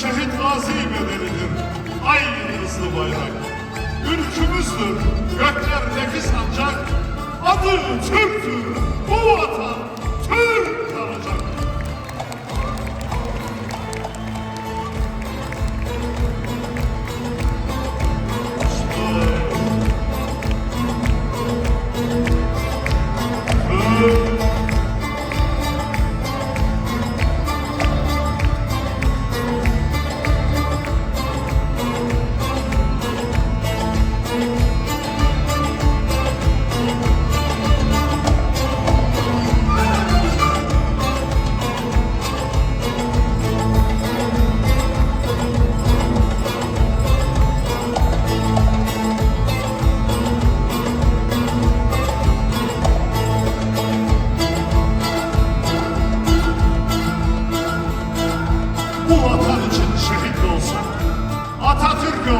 şehit gazi bedelidir ay yıldızlı bayrak. Ülkümüzdür. Göklerdeki sancak adı Türktür. Bu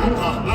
Gutachten.